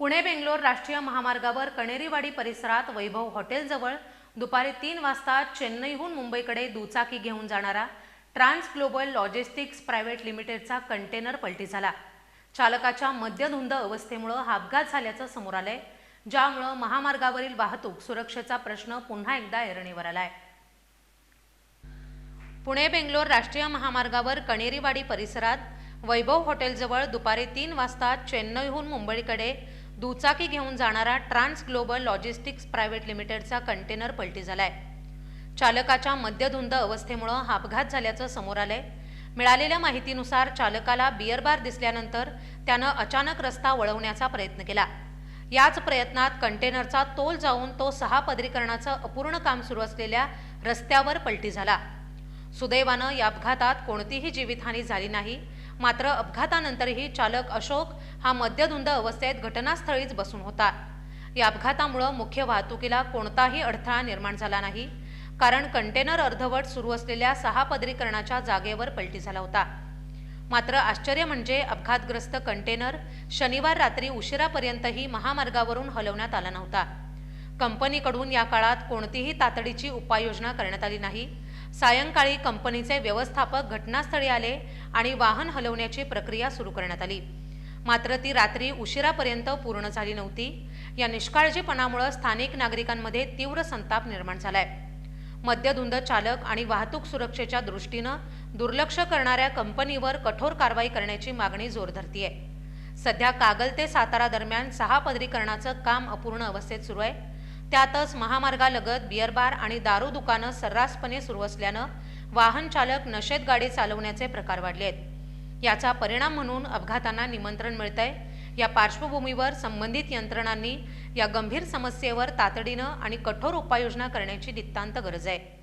पुणे बेंगलोर राष्ट्रीय महामार्गावर कणेरीवाडी परिसरात वैभव हॉटेलजवळ दुपारी तीन वाजता चेन्नईहून मुंबईकडे दुचाकी घेऊन जाणारा ट्रान्स ग्लोबल लॉजिस्टिक्स प्रायव्हेट लिमिटेडचा कंटेनर पलटी झाला. चालकाच्या मद्यधुंद अवस्थेमुळं हा अपघात झाल्याचं समोर आलंय ज्यामुळं महामार्गावरील वाहतूक सुरक्षेचा प्रश्न पुन्हा एकदा ऐरणीवर आलाय. पुणे बेंगलोर राष्ट्रीय महामार्गावर कणेरीवाडी परिसरात वैभव हॉटेलजवळ दुपारी तीन वाजता चेन्नईहून मुंबईकडे दुचाकी घेऊन जाणारा ट्रान्स ग्लोबल लॉजिस्टिक्स प्रायव्हेट लिमिटेडचा कंटेनर पलटी झालाय. चालकाच्या मद्यधुंद अवस्थेमुळं हा अपघात झाल्याचं समोर आलंय. मिळालेल्या माहितीनुसार चालकाला बिअर बार दिसल्यानंतर त्यानं अचानक रस्ता वळवण्याचा प्रयत्न केला. याच प्रयत्नात कंटेनरचा तोल जाऊन तो सहा पदरीकरणाचं अपूर्ण काम सुरू असलेल्या रस्त्यावर पलटी झाला. सुदैवानं या अपघातात कोणतीही जीवितहानी झाली नाही. मात्र अपघातानंतरही चालक अशोक हा मद्यधुंद अवस्थेत घटनास्थळीच बसून होता. या अपघातामुळं मुख्य वाहतुकीला कोणताही अडथळा निर्माण झाला नाही. कारण कंटेनर अर्धवट सुरू असलेल्या सहा पदरीकरणाच्या जागेवर पलटी झाला होता. मात्र आश्चर्य म्हणजे अपघातग्रस्त कंटेनर शनिवार रात्री उशिरापर्यंतही महामार्गावरून हलवण्यात आला नव्हता. कंपनीकडून या काळात कोणतीही तातडीची उपाययोजना करण्यात आली नाही. सायंकाळी कंपनीचे व्यवस्थापक घटनास्थळी आले आणि वाहन हलवण्याची प्रक्रिया सुरू करण्यात आली. मात्र ती रात्री उशिरापर्यंत पूर्ण झाली नव्हती. या निष्काळजीपणामुळे स्थानिक नागरिकांमध्ये तीव्र संताप निर्माण झालाय. मद्यधुंद चालक आणि वाहतूक सुरक्षेच्या दृष्टीनं दुर्लक्ष करणाऱ्या कंपनीवर कठोर कारवाई करण्याची मागणी जोर धरतीये. सध्या कागल ते सातारा दरम्यान सहा पदरीकरणाचं काम अपूर्ण अवस्थेत सुरू आहे. त्यातच महामार्गालगत बिअर बार आणि दारू दुकानं सर्रासपणे सुरू असल्यानं वाहन चालक नशेत गाडी चालवण्याचे प्रकार वाढले आहेत. याचा परिणाम म्हणून अपघातांना निमंत्रण मिळतंय. या पार्श्वभूमीवर संबंधित यंत्रणांनी या गंभीर समस्येवर तातडीनं आणि कठोर उपाययोजना करण्याची नितांत गरज आहे.